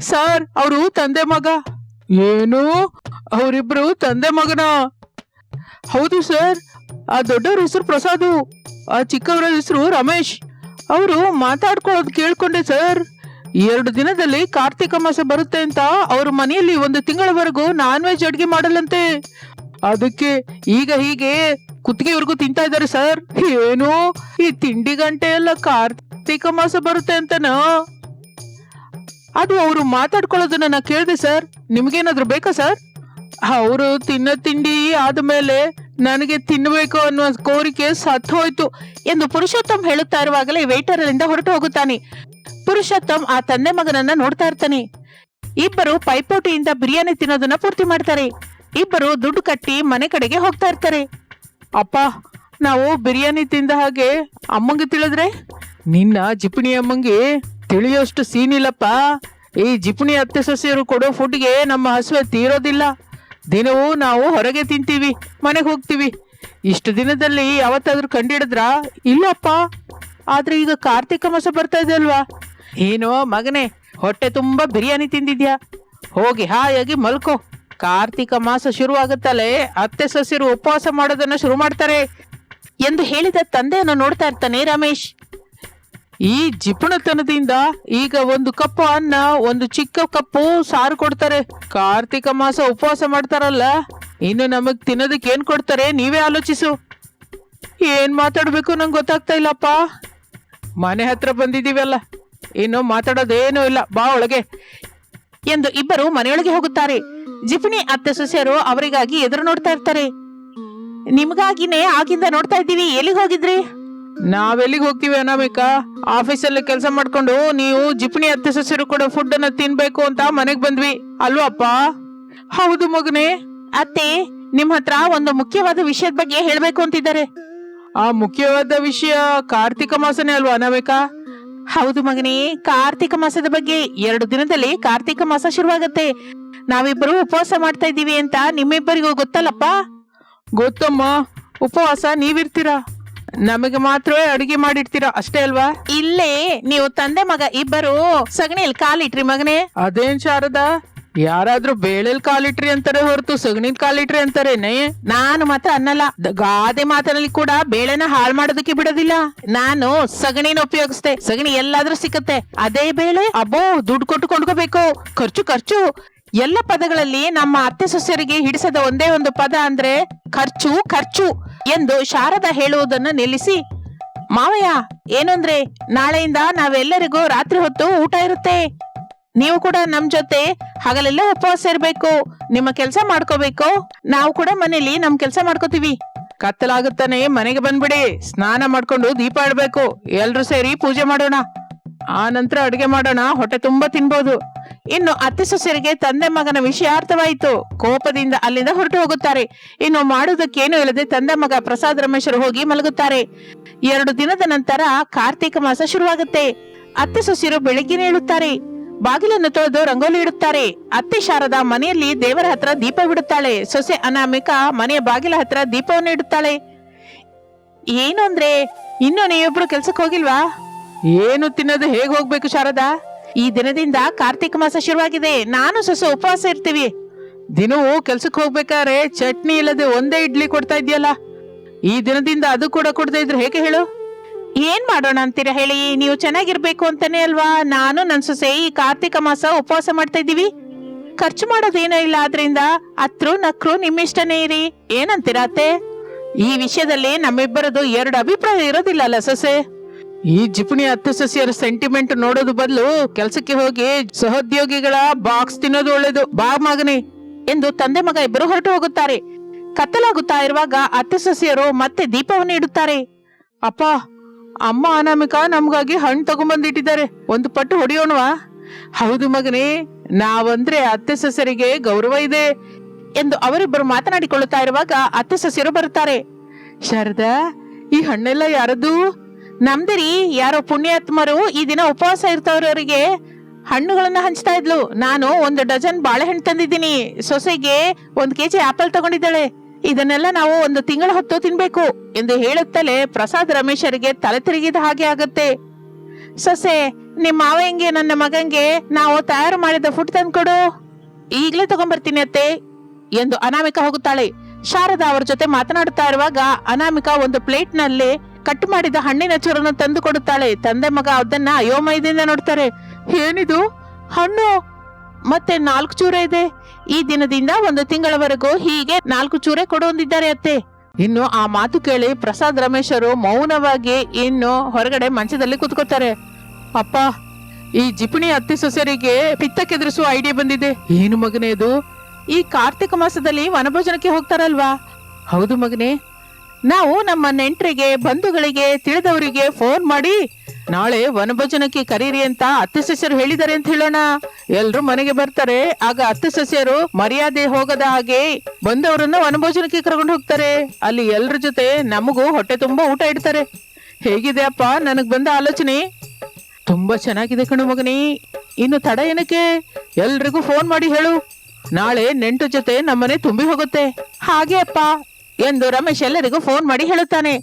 ಸರ್, ಅವರು ತಂದೆ ಮಗ. ಏನು? ಅವರಿಬ್ರು ತಂದೆ ಮಗನ? ಹೌದು ಸರ್, ಆ ದೊಡ್ಡವ್ರ ಹೆಸರು ಪ್ರಸಾದು, ಆ ಚಿಕ್ಕವರ ಹೆಸರು ರಮೇಶ್. ಅವರು ಮಾತಾಡ್ಕೊಳ್ಳೋದು ಕೇಳ್ಕೊಂಡೆ ಸರ್. ಎರಡು ದಿನದಲ್ಲಿ ಕಾರ್ತಿಕ ಮಾಸ ಬರುತ್ತೆ ಅಂತ ಅವ್ರ ಮನೆಯಲ್ಲಿ ಒಂದು ತಿಂಗಳವರೆಗೂ ನಾನ್ ವೆಜ್ ಅಡ್ಗೆ ಮಾಡಲಂತೆ ಅದಕ್ಕೆ ಈಗ ಹೀಗೆ ಕುತ್ತಿಗೆವರೆಗೂ ತಿಂತಾ ಇದ್ದಾರೆ ಸರ್. ಏನು? ಈ ತಿಂಡಿ ಗಂಟೆ ಎಲ್ಲ ಕಾರ್ತಿಕ ಮಾಸ ಬರುತ್ತೆ ಅಂತನಾ? ಅದು ಅವರು ಮಾತಾಡ್ಕೊಳ್ಳೋದನ್ನ ನಾ ಕೇಳಿದೆ ಸರ್ ನಿಮ್ಗೇನಾದ್ರೂ ಬೇಕಾ ಸರ್ ಅವರು ತಿನ್ನೋ ತಿಂಡಿ ಆದಮೇಲೆ ನನಗೆ ತಿನ್ನಬೇಕು ಅನ್ನುವ ಕೋರಿಕೆ ಸತ್ತು ಹೋಯ್ತು ಎಂದು ಪುರುಷೋತ್ತಮ್ ಹೇಳುತ್ತಾ ಇರುವಾಗಲೇ ವೇಟರ್ ಅಲ್ಲಿಂದ ಹೊರಟು ಹೋಗುತ್ತಾನೆ. ಪುರುಷೋತ್ತಮ್ ಆ ತಂದೆ ಮಗನನ್ನ ನೋಡ್ತಾ ಇರ್ತಾನೆ. ಇಬ್ಬರು ಪೈಪೋಟಿಯಿಂದ ಬಿರಿಯಾನಿ ತಿನ್ನೋದನ್ನ ಪೂರ್ತಿ ಮಾಡ್ತಾರೆ. ಇಬ್ಬರು ದುಡ್ಡು ಕಟ್ಟಿ ಮನೆ ಕಡೆಗೆ ಹೋಗ್ತಾ ಇರ್ತಾರೆ. ಅಪ್ಪ, ನಾವು ಬಿರಿಯಾನಿ ತಿಂದ ಹಾಗೆ ಅಮ್ಮಂಗೆ ತಿಳಿದ್ರೆ? ನಿನ್ನ ಜಿಪಣಿ ಅಮ್ಮಂಗೆ ತಿಳಿಯೋಷ್ಟು ಸೀನಿಲ್ಲಪ್ಪ ಈ ಜಿಪುಣಿ ಅತ್ತೆ ಸೊಸೆಯರು ಕೊಡೋ ಫುಡ್ಗೆ ನಮ್ಮ ಹಸುವೆ ತೀರೋದಿಲ್ಲ. ದಿನವೂ ನಾವು ಹೊರಗೆ ತಿಂತೀವಿ, ಮನೆಗೆ ಹೋಗ್ತೀವಿ. ಇಷ್ಟು ದಿನದಲ್ಲಿ ಯಾವತ್ತಾದ್ರೂ ಕಂಡಿಡಿದ್ರ? ಇಲ್ಲಪ್ಪ. ಆದ್ರೆ ಈಗ ಕಾರ್ತಿಕ ಮಾಸ ಬರ್ತಾ ಇದೆ ಅಲ್ವಾ? ಏನೋ ಮಗನೇ, ಹೊಟ್ಟೆ ತುಂಬಾ ಬಿರಿಯಾನಿ ತಿಂದಿದ್ಯಾ? ಹೋಗಿ ಹಾಯಾಗಿ ಮಲ್ಕೋ. ಕಾರ್ತಿಕ ಮಾಸ ಶುರುವಾಗುತ್ತಲೇ ಅತ್ತೆ ಸೊಸೆರು ಉಪವಾಸ ಮಾಡೋದನ್ನ ಶುರು ಮಾಡ್ತಾರೆ. ಎಂದು ಹೇಳಿದ ತಂದೆಯನ್ನು ನೋಡ್ತಾ ಇರ್ತಾನೆ ರಮೇಶ್. ಈ ಜಿಪುಣತನದಿಂದ ಈಗ ಒಂದು ಕಪ್ಪು ಅನ್ನ, ಒಂದು ಚಿಕ್ಕ ಕಪ್ಪು ಸಾರು ಕೊಡ್ತಾರೆ. ಕಾರ್ತಿಕ ಮಾಸ ಉಪವಾಸ ಮಾಡ್ತಾರಲ್ಲ, ಇನ್ನು ನಮಗ್ ತಿನ್ನೋದಕ್ಕೆ ಏನ್ ಕೊಡ್ತಾರೆ ನೀವೇ ಆಲೋಚಿಸು. ಏನ್ ಮಾತಾಡ್ಬೇಕು ನಂಗೆ ಗೊತ್ತಾಗ್ತಾ ಇಲ್ಲಪ್ಪ. ಮನೆ ಹತ್ರ ಬಂದಿದೀವಲ್ಲ ಇನ್ನು ಮಾತಾಡೋದೇನೂ ಇಲ್ಲ. ಬಾ ಒಳಗೆ. ಎಂದು ಇಬ್ಬರು ಮನೆಯೊಳಗೆ ಹೋಗುತ್ತಾರೆ. ಜಿಪುಣಿ ಅತ್ತೆ ಸೊಸೆಯರು ಅವರಿಗಾಗಿ ಎದುರು ನೋಡ್ತಾ ಇರ್ತಾರೆ. ನಿಮ್ಗಾಗಿನೇ ಆಗಿಂದ ನೋಡ್ತಾ ಇದ್ದೀವಿ, ಎಲ್ಲಿಗೆ ಹೋಗಿದ್ರಿ? ನಾವೆಲ್ಲಿಗೆ ಹೋಗ್ತೀವಿ ಅನಾಮಿಕಾ? ಆಫೀಸಲ್ಲಿ ಕೆಲಸ ಮಾಡ್ಕೊಂಡು ನೀವು ಜಿಪ್ನಿ ಅತ್ತೆ ಸಸಿರು ಕೂಡ ಫುಡ್ ಅನ್ನ ತಿನ್ಬೇಕು ಅಂತ ಮನೆಗ್ ಬಂದ್ವಿ. ಅಲ್ವಪ್ಪ? ಹೌದು ಮಗನೇ. ಅತ್ತೆ ನಿಮ್ ಹತ್ರ ಒಂದು ಮುಖ್ಯವಾದ ವಿಷಯದ ಬಗ್ಗೆ ಹೇಳ್ಬೇಕು ಅಂತಿದ್ದಾರೆ. ಆ ಮುಖ್ಯವಾದ ವಿಷಯ ಕಾರ್ತಿಕ ಮಾಸನೇ ಅಲ್ವಾ ಅನಾಮಿಕಾ? ಹೌದು ಮಗನೇ ಕಾರ್ತಿಕ ಮಾಸದ ಬಗ್ಗೆ ಎರಡು ದಿನದಲ್ಲಿ ಕಾರ್ತಿಕ ಮಾಸ ಶುರುವಾಗತ್ತೆ. ನಾವಿಬ್ಬರು ಉಪವಾಸ ಮಾಡ್ತಾ ಇದ್ದೀವಿ ಅಂತ ನಿಮ್ಮಿಬ್ಬರಿಗೂ ಗೊತ್ತಲ್ಲಪ್ಪ? ಗೊತ್ತಮ್ಮ ಉಪವಾಸ ನೀವಿರ್ತೀರಾ? ನಮಗೆ ಮಾತ್ರವೇ ಅಡಿಗೆ ಮಾಡಿರ್ತೀರಾ ಅಷ್ಟೇ ಅಲ್ವಾ? ಇಲ್ಲೇ ನೀವು ತಂದೆ ಮಗ ಇಬ್ಬರು ಸಗಣಿಯಲ್ಲಿ ಕಾಲಿಟ್ರಿ ಮಗನೇ. ಅದೇನ್ ಶಾರದ? ಯಾರಾದ್ರೂ ಬೇಳೆಲ್ ಕಾಲಿಟ್ರಿ ಅಂತಾರೆ ಹೊರತು ಸಗಣಿದ್ ಕಾಲಿಟ್ರಿ ಅಂತಾರೆ ನೇ ನಾನು ಮಾತ್ರ ಅನ್ನಲ್ಲ. ದ- ಗಾದೆ ಮಾತಿನಲ್ಲಿ ಕೂಡ ಬೇಳೆನ ಹಾಳ್ ಮಾಡೋದಕ್ಕೆ ಬಿಡೋದಿಲ್ಲ. ನಾನು ಸಗಣಿನ ಉಪಯೋಗಿಸ್ದೆ. ಸಗಣಿ ಎಲ್ಲಾದ್ರೂ ಸಿಕ್ಕತ್ತೆ. ಅದೇ ಬೇಳೆ? ಅಬ್ಬೋ ದುಡ್ಡು ಕೊಟ್ಟು ಕೊಂಡ್ಕೋಬೇಕು. ಖರ್ಚು ಖರ್ಚು. ಎಲ್ಲ ಪದಗಳಲ್ಲಿ ನಮ್ಮ ಅತ್ತೆ ಸೊಸೆಯರಿಗೆ ಹಿಡಿಸದ ಒಂದೇ ಒಂದು ಪದ ಅಂದ್ರೆ ಖರ್ಚು ಖರ್ಚು. ಎಂದು ಶಾರದ ಹೇಳುವುದನ್ನು ನಿಲ್ಲಿಸಿ, ಮಾವಯ್ಯ ಏನಂದ್ರೆ ನಾಳೆಯಿಂದ ನಾವೆಲ್ಲರಿಗೂ ರಾತ್ರಿ ಹೊತ್ತು ಊಟ ಇರುತ್ತೆ. ನೀವು ಕೂಡ ನಮ್ ಜೊತೆ ಹಗಲೆಲ್ಲ ಉಪವಾಸ ಇರ್ಬೇಕು. ನಿಮ್ಮ ಕೆಲಸ ಮಾಡ್ಕೋಬೇಕು. ನಾವು ಕೂಡ ಮನೇಲಿ ನಮ್ ಕೆಲಸ ಮಾಡ್ಕೋತೀವಿ. ಕತ್ತಲಾಗುತ್ತಾನೆ, ಮನೆಗೆ ಬಂದ್ಬಿಡಿ. ಸ್ನಾನ ಮಾಡ್ಕೊಂಡು ದೀಪ ಇಡ್ಬೇಕು ಎಲ್ರು ಸೇರಿ ಪೂಜೆ ಮಾಡೋಣ. ಆ ನಂತರ ಅಡುಗೆ ಮಾಡೋಣ. ಹೊಟ್ಟೆ ತುಂಬಾ ತಿನ್ಬೋದು. ಇನ್ನು ಅತ್ತೆ ಸೊಸೆಯರಿಗೆ ತಂದೆ ಮಗನ ವಿಷಯ ಅರ್ಥವಾಯಿತು. ಕೋಪದಿಂದ ಅಲ್ಲಿಂದ ಹೊರಟು ಹೋಗುತ್ತಾರೆ. ಇನ್ನು ಮಾಡುವುದಕ್ಕೇನು ಇಲ್ಲದೆ ತಂದೆ ಮಗ ಪ್ರಸಾದ್ ರಮೇಶರು ಹೋಗಿ ಮಲಗುತ್ತಾರೆ. ಎರಡು ದಿನದ ನಂತರ ಕಾರ್ತೀಕ ಮಾಸ ಶುರುವಾಗುತ್ತೆ. ಅತ್ತೆ ಸೊಸೆಯರು ಬೆಳಗ್ಗೆ ಹೇಳುತ್ತಾರೆ ಬಾಗಿಲನ್ನು ತೊಳೆದು ರಂಗೋಲಿ ಇಡುತ್ತಾರೆ. ಅತ್ತೆ ಶಾರದಾ ಮನೆಯಲ್ಲಿ ದೇವರ ಹತ್ರ ದೀಪ ಬಿಡುತ್ತಾಳೆ. ಸೊಸೆ ಅನಾಮಿಕ ಮನೆಯ ಬಾಗಿಲ ಹತ್ರ ದೀಪವನ್ನು ಇಡುತ್ತಾಳೆ. ಏನು ಅಂದ್ರೆ, ಇನ್ನು ನೀವಿಬ್ರು ಕೆಲ್ಸಕ್ಕೆ ಹೋಗಿಲ್ವಾ? ಏನು ತಿನ್ನೋದು ಹೇಗೆ ಹೋಗ್ಬೇಕು ಶಾರದಾ? ಈ ದಿನದಿಂದ ಕಾರ್ತಿಕ ಮಾಸ ಶುರುವಾಗಿದೆ. ನಾನು ಸೊಸೆ ಉಪವಾಸ ಇರ್ತೀವಿ. ದಿನವೂ ಕೆಲ್ಸಕ್ಕೆ ಹೋಗ್ಬೇಕಾದ್ರೆ ಚಟ್ನಿ ಇಲ್ಲದೆ ಒಂದೇ ಇಡ್ಲಿ ಕೊಡ್ತಾ ಇದೆಯಲ್ಲ ಈ ದಿನದಿಂದ ಅದು ಕೂಡ ಕೊಡ್ತಾ ಇದ್ರೆ ಹೇಗೆ ಹೇಳು? ಏನ್ ಮಾಡೋಣ ಅಂತೀರಾ ಹೇಳಿ? ನೀವು ಚೆನ್ನಾಗಿರ್ಬೇಕು ಅಂತಾನೆ ಅಲ್ವಾ? ನಾನು ನನ್ ಸೊಸೆ ಈ ಕಾರ್ತಿಕ ಮಾಸ ಉಪವಾಸ ಮಾಡ್ತಾ ಇದೀವಿ ಖರ್ಚು ಮಾಡೋದೇನೋ ಇಲ್ಲ, ಆದ್ರಿಂದ ಅತ್ರು ನಕ್ರು ನಿಮ್ಮಿಷ್ಟನೇ ಇರಿ. ಏನಂತೀರಾ ಅತ್ತೆ? ಈ ವಿಷಯದಲ್ಲಿ ನಮ್ಮಿಬ್ಬರದು ಎರಡು ಅಭಿಪ್ರಾಯ ಇರೋದಿಲ್ಲ ಅಲ್ಲ ಸೊಸೆ? ಈ ಜಿಪುಣಿ ಹತ್ತು ಸಸ್ಯರ ಸೆಂಟಿಮೆಂಟ್ ನೋಡೋದು ಬದಲು ಕೆಲಸಕ್ಕೆ ಹೋಗಿ ಸಹೋದ್ಯೋಗಿಗಳ ಬಾಕ್ಸ್ ತಿನ್ನೋದು ಒಳ್ಳೇದು. ಬಾ ಮಗನೇ ಎಂದು ತಂದೆ ಮಗ ಇಬ್ಬರು ಹೊರಟು ಹೋಗುತ್ತಾರೆ. ಕತ್ತಲಾಗುತ್ತಾ ಇರುವಾಗ ಅತ್ತೆ ಸಸ್ಯರು ಮತ್ತೆ ದೀಪವನ್ನು ಇಡುತ್ತಾರೆ. ಅಪ್ಪ, ಅಮ್ಮ ಅನಾಮಿಕ ನಮಗಾಗಿ ಹಣ್ಣು ತಗೊಂಬಂದಿಟ್ಟಿದ್ದಾರೆ. ಒಂದು ಪಟ್ಟು ಹೊಡಿಯೋಣವಾ? ಹೌದು ಮಗನೇ, ನಾವಂದ್ರೆ ಅತ್ತೆ ಸಸ್ಯರಿಗೆ ಗೌರವ ಇದೆ ಎಂದು ಅವರಿಬ್ಬರು ಮಾತನಾಡಿಕೊಳ್ಳುತ್ತಾ ಇರುವಾಗ ಅತ್ತೆ ಸಸ್ಯರು ಬರುತ್ತಾರೆ. ಶಾರದಾ, ಈ ಹಣ್ಣೆಲ್ಲ ಯಾರದ್ದು? ನಮ್ದಿರಿ, ಯಾರೋ ಪುಣ್ಯಾತ್ಮರು ಈ ದಿನ ಉಪವಾಸ ಇರ್ತವ್ರವರಿಗೆ ಹಣ್ಣುಗಳನ್ನ ಹಂಚ್ತಾ ಇದ್ಲು. ನಾನು ಒಂದು ಡಜನ್ ಬಾಳೆಹಣ್ಣು ತಂದಿದ್ದೀನಿ. ಸೊಸೆಗೆ ಒಂದ್ ಕೆಜಿ ಆಪಲ್ ತಗೊಂಡಿದ್ದಾಳೆ. ಇದನ್ನೆಲ್ಲ ನಾವು ಒಂದು ತಿಂಗಳ ಹೊತ್ತು ತಿನ್ಬೇಕು ಎಂದು ಹೇಳುತ್ತಲೇ ಪ್ರಸಾದ್ ರಮೇಶರಿಗೆ ತಲೆ ತಿರುಗಿದ ಹಾಗೆ ಆಗತ್ತೆ. ಸೊಸೆ ನಿಮ್ಮ ಮಾವಂಗೆ ನನ್ನ ಮಗಂಗೆ ನಾವು ತಯಾರು ಮಾಡಿದ ಫುಡ್ ತಂದ್ಕೊಡು. ಈಗಲೇ ತಗೊಂಡ್ಬರ್ತೀನಿ ಅತ್ತೆ ಎಂದು ಅನಾಮಿಕ ಹೋಗುತ್ತಾಳೆ. ಶಾರದಾ ಅವರ ಜೊತೆ ಮಾತನಾಡುತ್ತಾ ಇರುವಾಗ ಅನಾಮಿಕಾ ಒಂದು ಪ್ಲೇಟ್ನಲ್ಲಿ ಕಟ್ ಮಾಡಿದ ಹಣ್ಣಿನ ಚೂರನ್ನು ತಂದು ಕೊಡುತ್ತಾಳೆ. ತಂದೆ ಮಗ ಅದನ್ನ ಅಯೋಮಯದಿಂದ ನೋಡ್ತಾರೆ. ಏನಿದು? ಹಣ್ಣು. ಮತ್ತೆ ನಾಲ್ಕು ಚೂರ ಇದೆ. ಈ ದಿನದಿಂದ ಒಂದು ತಿಂಗಳವರೆಗೂ ಹೀಗೆ ನಾಲ್ಕು ಚೂರೆ ಕೊಡುವಂದಿದ್ದಾರೆ ಅತ್ತೆ. ಇನ್ನು ಆ ಮಾತು ಕೇಳಿ ಪ್ರಸಾದ್ ರಮೇಶರು ಮೌನವಾಗಿ ಇನ್ನು ಹೊರಗಡೆ ಮಂಚದಲ್ಲಿ ಕೂತ್ಕೋತಾರೆ ಅಪ್ಪ, ಈ ಜಿಪುಣಿ ಅತ್ತೆ ಸೊಸೆರಿಗೆ ಪಿತ್ತ ಕೆದರಿಸುವ ಐಡಿಯಾ ಬಂದಿದೆ. ಏನು ಮಗನೇ ಅದು? ಈ ಕಾರ್ತಿಕ ಮಾಸದಲ್ಲಿ ವನಭೋಜನಕ್ಕೆ ಹೋಗ್ತಾರಲ್ವಾ? ಹೌದು ಮಗನೇ. ನಾವು ನಮ್ಮ ನೆಂಟರಿಗೆ, ಬಂಧುಗಳಿಗೆ, ತಿಳಿದವರಿಗೆ ಫೋನ್ ಮಾಡಿ, ನಾಳೆ ವನಭೋಜನಕ್ಕೆ ಕರೀರಿ ಅಂತ ಅತ್ತೆ ಸಸ್ಯರು ಹೇಳಿದ್ದಾರೆ ಅಂತ ಹೇಳೋಣ. ಎಲ್ರು ಮನೆಗೆ ಬರ್ತಾರೆ. ಆಗ ಅತ್ತೆ ಸಸ್ಯರು ಮರ್ಯಾದೆ ಹೋಗದ ಹಾಗೆ ಬಂದವರನ್ನ ವನಭೋಜನಕ್ಕೆ ಕರ್ಕೊಂಡು ಹೋಗ್ತಾರೆ. ಅಲ್ಲಿ ಎಲ್ರ ಜೊತೆ ನಮಗೂ ಹೊಟ್ಟೆ ತುಂಬಾ ಊಟ ಇಡ್ತಾರೆ. ಹೇಗಿದೆ ಅಪ್ಪ? ನನಗ್ ಬಂದ ಆಲೋಚನೆ? ತುಂಬಾ ಚೆನ್ನಾಗಿದೆ ಕಣು ಮಗನಿ. ಇನ್ನು ತಡ ಏನಕ್ಕೆ? ಎಲ್ರಿಗೂ ಫೋನ್ ಮಾಡಿ ಹೇಳು. ನಾಳೆ ನೆಂಟು ಜೊತೆ ನಮ್ಮನೆ ತುಂಬಿ ಹೋಗುತ್ತೆ. ಹಾಗೆ ಅಪ್ಪ. ಎಂದು ರಮೇಶ್ ಎಲ್ಲರಿಗೂ ಫೋನ್ ಮಾಡಿ ಹೇಳುತ್ತಾನೆ.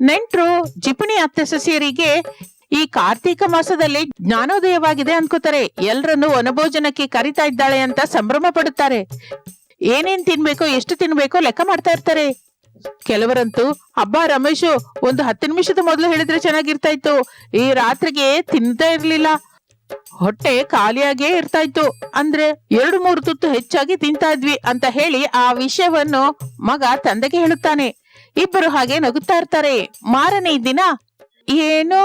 ನೆಂಟ್ರು ಜಿಪುಣಿ ಅತ್ತೆ ಸೊಸೆಯರಿಗೆ ಈ ಕಾರ್ತಿಕ ಮಾಸದಲ್ಲಿ ಜ್ಞಾನೋದಯವಾಗಿದೆ ಅನ್ಕೋತಾರೆ. ಎಲ್ರನ್ನು ವನಭೋಜನಕ್ಕೆ ಕರಿತಾ ಇದ್ದಾಳೆ ಅಂತ ಸಂಭ್ರಮ ಪಡುತ್ತಾರೆ. ಏನೇನ್ ತಿನ್ಬೇಕು, ಎಷ್ಟು ತಿನ್ಬೇಕು ಲೆಕ್ಕ ಮಾಡ್ತಾ ಇರ್ತಾರೆ. ಕೆಲವರಂತೂ ಹಬ್ಬ ರಮೇಶು, ಒಂದು ಹತ್ತು ನಿಮಿಷದ ಮೊದಲು ಹೇಳಿದ್ರೆ ಚೆನ್ನಾಗಿರ್ತಾ ಇತ್ತು. ಈ ರಾತ್ರಿಗೆ ತಿಂತಾ ಇರ್ಲಿಲ್ಲ. ಹೊಟ್ಟೆ ಖಾಲಿಯಾಗೇ ಇರ್ತಾ ಇತ್ತು ಅಂದ್ರೆ ಎರಡು ಮೂರು ತುತ್ತು ಹೆಚ್ಚಾಗಿ ತಿಂತಾ ಇದ್ವಿ ಅಂತ ಹೇಳಿ ಆ ವಿಷಯವನ್ನು ಮಗ ತಂದೆಗೆ ಹೇಳುತ್ತಾನೆ. ಇಬ್ಬರು ಹಾಗೆ ನಗುತ್ತಾ ಇರ್ತಾರೆ. ಮಾರನೇ ದಿನ ಏನೋ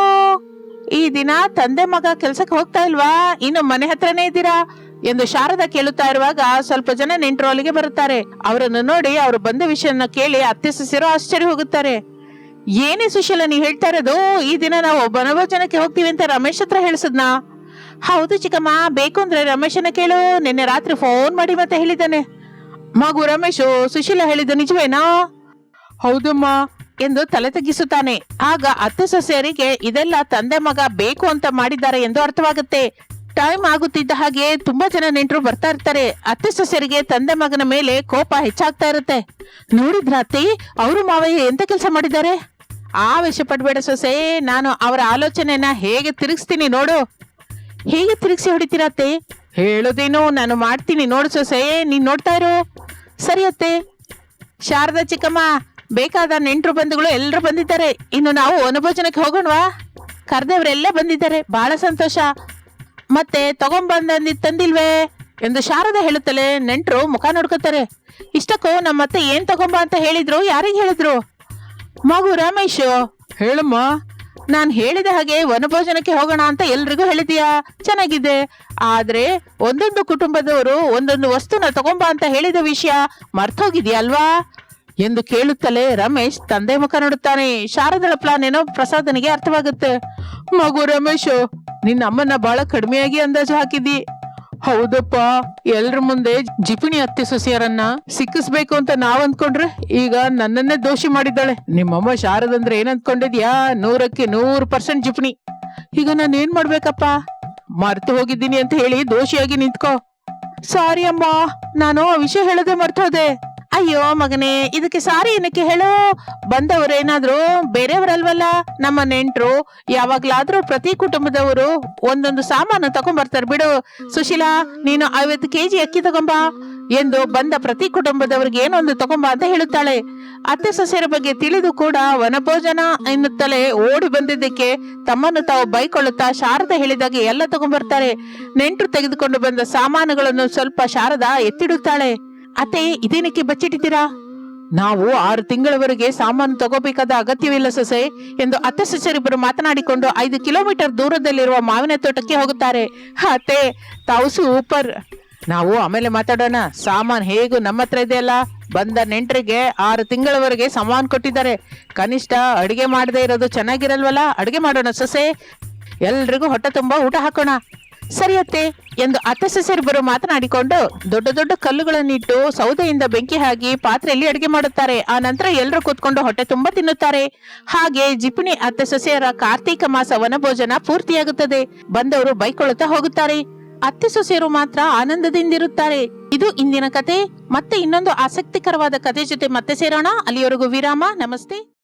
ಈ ದಿನ ತಂದೆ ಮಗ ಕೆಲ್ಸಕ್ಕೆ ಹೋಗ್ತಾ ಇಲ್ವಾ? ಇನ್ನು ಮನೆ ಹತ್ರನೇ ಇದ್ದೀರಾ? ಎಂದು ಶಾರದಾ ಕೇಳುತ್ತಾ ಇರುವಾಗ ಸ್ವಲ್ಪ ಜನ ನೆಂಟರು ಅಲ್ಲಿಗೆ ಬರುತ್ತಾರೆ. ಅವರನ್ನು ನೋಡಿ ಅವರು ಬಂದ ವಿಷಯನ ಕೇಳಿ ಅತ್ತೆ ಸಸಿರು ಆಶ್ಚರ್ಯ ಹೋಗುತ್ತಾರೆ. ಏನೇ ಸುಶೀಲ ನೀ ಹೇಳ್ತಾ ಇರೋದು, ಈ ದಿನ ನಾವು ಬನಭೋಜನಕ್ಕೆ ಹೋಗ್ತೀವಿ ಅಂತ ರಮೇಶ್ ಹತ್ರ ಹೇಳ್ಸದ್ನಾ? ಹೌದು ಚಿಕ್ಕಮ್ಮ, ಬೇಕು ಅಂದ್ರೆ ರಮೇಶನ ಕೇಳು. ನಿನ್ನೆ ರಾತ್ರಿ ಫೋನ್ ಮಾಡಿ ಮತ್ತೆ ಹೇಳಿದ್ದಾನೆ. ಮಗು ರಮೇಶು ಸುಶೀಲ ಹೇಳಿದ ನಿಜವೇನಾ? ಹೌದಮ್ಮ, ಎಂದು ತಲೆ ತಗ್ಗಿಸುತ್ತಾನೆ. ಆಗ ಅತ್ತೆ ಸೊಸೆಯರಿಗೆ ಇದೆಲ್ಲ ತಂದೆ ಮಗ ಬೇಕು ಅಂತ ಮಾಡಿದ್ದಾರೆ ಎಂದು ಅರ್ಥವಾಗುತ್ತೆ. ಟೈಮ್ ಆಗುತ್ತಿದ್ದ ಹಾಗೆ ತುಂಬಾ ಜನ ನೆಂಟರು ಬರ್ತಾ ಇರ್ತಾರೆ. ಅತ್ತೆ ಸೊಸೆಯರಿಗೆ ತಂದೆ ಮಗನ ಮೇಲೆ ಕೋಪ ಹೆಚ್ಚಾಗ್ತಾ ಇರುತ್ತೆ. ನೋಡಿದ್ರ ಅತ್ತೆ, ಅವರು ಮಾವಯ್ಯ ಎಂತ ಕೆಲಸ ಮಾಡಿದ್ದಾರೆ? ಆವೇಶ ಪಡ್ಬೇಡ ಸೊಸೆ, ನಾನು ಅವರ ಆಲೋಚನೆಯನ್ನ ಹೇಗೆ ತಿರುಗಿಸ್ತೀನಿ ನೋಡು. ಹೇಗೆ ತಿರುಗಿಸಿ ಹೊಡಿತೀರತ್ತೆ ಹೇಳೋದೇನು ನಾನು ಮಾಡ್ತೀನಿ. ನೋಡು ಸೊಸೆ ನೀನು ನೋಡ್ತಾ ಇರೋ. ಸರಿ ಅತ್ತೆ. ಶಾರದಾ ಚಿಕ್ಕಮ್ಮ ಬೇಕಾದ ನೆಂಟರು ಬಂಧುಗಳು ಎಲ್ಲರೂ ಬಂದಿದ್ದಾರೆ. ಇನ್ನು ನಾವು ವನಭೋಜನಕ್ಕೆ ಹೋಗೋಣವಾ? ಕರ್ದವ್ರೆಲ್ಲ ಬಂದಿದ್ದಾರೆ. ಬಹಳ ಸಂತೋಷ. ಮತ್ತೆ ತಗೊಂಬಂದಿ ತಂದಿಲ್ವೇ? ಎಂದು ಶಾರದಾ ಹೇಳುತ್ತಲೆ ನೆಂಟರು ಮುಖ ನೋಡ್ಕೋತಾರೆ. ಇಷ್ಟಕ್ಕೂ ನಮ್ಮತ್ತೆ ಏನು ತಗೊಂಬ ಅಂತ ಹೇಳಿದ್ರು? ಯಾರಿಗೆ ಹೇಳಿದ್ರು? ಮಗು ರಮೇಶ್. ಹೇಳಮ್ಮ. ನಾನ್ ಹೇಳಿದ ಹಾಗೆ ವನಭೋಜನಕ್ಕೆ ಹೋಗೋಣ ಅಂತ ಎಲ್ರಿಗೂ ಹೇಳಿದೀಯಾ ಚೆನ್ನಾಗಿದೆ. ಆದ್ರೆ ಒಂದೊಂದು ಕುಟುಂಬದವರು ಒಂದೊಂದು ವಸ್ತುನ ತಗೊಂಬ ಅಂತ ಹೇಳಿದ ವಿಷಯ ಮರ್ತೋಗಿದ್ಯಲ್ವಾ? ಎಂದು ಕೇಳುತ್ತಲೇ ರಮೇಶ್ ತಂದೆ ಮುಖ ನೋಡುತ್ತಾನೆ. ಶಾರದಳ ಪ್ಲಾನ್ ಏನೋ ಪ್ರಸಾದನಿಗೆ ಅರ್ಥವಾಗುತ್ತೆ. ಮಗು ರಮೇಶು ನಿನ್ನ ಅಮ್ಮನ ಬಹಳ ಕಡಿಮೆಯಾಗಿ ಅಂದಾಜು ಹಾಕಿದ್ದಿ. ಹೌದಪ್ಪ. ಎಲ್ರ ಮುಂದೆ ಜಿಪಿಣಿ ಅತ್ತೆ ಸೊಸಿಯರನ್ನ ಸಿಕ್ಕಿಸ್ಬೇಕು ಅಂತ ನಾವ್ ಅನ್ಕೊಂಡ್ರೆ ಈಗ ನನ್ನನ್ನೇ ದೋಷಿ ಮಾಡಿದ್ದಾಳೆ. ನಿಮ್ಮಮ್ಮ ಶಾರದಂದ್ರೆ ಏನ್ ಏನಂದ್ಕೊಂಡಿದ್ಯಾ? ನೂರಕ್ಕೆ ನೂರು ಪರ್ಸೆಂಟ್ ಜಿಪಿಣಿ. ಈಗ ನಾನು ಏನ್ ಮಾಡ್ಬೇಕಪ್ಪ? ಮರ್ತು ಹೋಗಿದ್ದೀನಿ ಅಂತ ಹೇಳಿ ದೋಷಿಯಾಗಿ ನಿಂತ್ಕೋ. ಸಾರಿ ಅಮ್ಮ, ನಾನು ಆ ವಿಷಯ ಹೇಳದೆ ಮರ್ತೋದೆ. ಅಯ್ಯೋ ಮಗನೇ, ಇದಕ್ಕೆ ಸಾರಿ ಏನಕ್ಕೆ ಹೇಳು? ಬಂದವರೇನಾದ್ರೂ ಬೇರೆಯವರಲ್ವಲ್ಲ? ನಮ್ಮ ನೆಂಟ್ರು ಯಾವಾಗ್ಲಾದ್ರೂ ಪ್ರತಿ ಕುಟುಂಬದವರು ಒಂದೊಂದು ಸಾಮಾನು ತಗೊಂಡ್ಬರ್ತಾರೆ ಬಿಡು. ಸುಶೀಲಾ, ನೀನು ಐವತ್ತು ಕೆಜಿ ಅಕ್ಕಿ ತಗೊಂಬಾ ಎಂದು ಬಂದ ಪ್ರತಿ ಕುಟುಂಬದವರಿಗೆ ಏನೊಂದು ತಗೊಂಬ ಅಂತ ಹೇಳುತ್ತಾಳೆ. ಅತ್ತೆ ಸೊಸೆಯರ ಬಗ್ಗೆ ತಿಳಿದು ಕೂಡ ವನಭೋಜನ ಎನ್ನುತ್ತಲೇ ಓಡಿ ಬಂದಿದ್ದಕ್ಕೆ ತಮ್ಮನ್ನು ತಾವು ಬೈಕೊಳ್ಳುತ್ತಾ ಶಾರದ ಹೇಳಿದಾಗೆ ಎಲ್ಲ ತಗೊಂಡ್ಬರ್ತಾರೆ ನೆಂಟರು ತೆಗೆದುಕೊಂಡು ಬಂದ ಸಾಮಾನುಗಳನ್ನು ಸ್ವಲ್ಪ ಶಾರದಾ ಎತ್ತಿಡುತ್ತಾಳೆ. ಅತ್ತೆ, ಇದೇನಕ್ಕೆ ಬಚ್ಚಿಟ್ಟಿದ್ದೀರಾ? ನಾವು ಆರು ತಿಂಗಳವರೆಗೆ ಸಾಮಾನು ತಗೋಬೇಕಾದ ಅಗತ್ಯವಿಲ್ಲ ಸೊಸೆ ಎಂದು ಅತ್ತೆ ಸೊಸರಿಬ್ಬರು ಮಾತನಾಡಿಕೊಂಡು ಐದು ಕಿಲೋಮೀಟರ್ ದೂರದಲ್ಲಿರುವ ಮಾವಿನ ತೋಟಕ್ಕೆ ಹೋಗುತ್ತಾರೆ. ಅತ್ತೆ, ತಾವು ಸೂಪರ್. ನಾವು ಆಮೇಲೆ ಮಾತಾಡೋಣ. ಸಾಮಾನು ಹೇಗೂ ನಮ್ಮ ಹತ್ರ ಇದೆಯಲ್ಲ ಬಂದ ನೆಂಟರಿಗೆ ಆರು ತಿಂಗಳವರೆಗೆ ಸಾಮಾನು ಕೊಟ್ಟಿದ್ದಾರೆ. ಕನಿಷ್ಠ ಅಡಿಗೆ ಮಾಡದೇ ಇರೋದು ಚೆನ್ನಾಗಿರಲ್ವಲ್ಲ? ಅಡಿಗೆ ಮಾಡೋಣ ಸೊಸೆ. ಎಲ್ರಿಗೂ ಹೊಟ್ಟೆ ತುಂಬಾ ಊಟ ಹಾಕೋಣ. ಸರಿ ಅತ್ತೆ ಎಂದು ಅತ್ತೆ ಸೊಸೆರಿಬ್ಬರು ಮಾತನಾಡಿಕೊಂಡು ದೊಡ್ಡ ದೊಡ್ಡ ಕಲ್ಲುಗಳನ್ನಿಟ್ಟು ಸೌದೆಯಿಂದ ಬೆಂಕಿ ಹಾಕಿ ಪಾತ್ರೆಯಲ್ಲಿ ಅಡಿಗೆ ಮಾಡುತ್ತಾರೆ. ಆ ನಂತರ ಎಲ್ಲರೂ ಕೂತ್ಕೊಂಡು ಹೊಟ್ಟೆ ತುಂಬಾ ತಿನ್ನುತ್ತಾರೆ. ಹಾಗೆ ಜಿಪುಣಿ ಅತ್ತೆ ಸೊಸೆಯರ ಕಾರ್ತೀಕ ಮಾಸ ವನಭೋಜನ ಪೂರ್ತಿಯಾಗುತ್ತದೆ. ಬಂದವರು ಬೈಕೊಳ್ಳುತ್ತಾ ಹೋಗುತ್ತಾರೆ. ಅತ್ತೆ ಸೊಸೆಯರು ಮಾತ್ರ ಆನಂದದಿಂದಿರುತ್ತಾರೆ. ಇದು ಇಂದಿನ ಕತೆ. ಮತ್ತೆ ಇನ್ನೊಂದು ಆಸಕ್ತಿಕರವಾದ ಕತೆ ಜೊತೆ ಮತ್ತೆ ಸೇರೋಣ. ಅಲ್ಲಿಯವರೆಗೂ ವಿರಾಮ. ನಮಸ್ತೆ.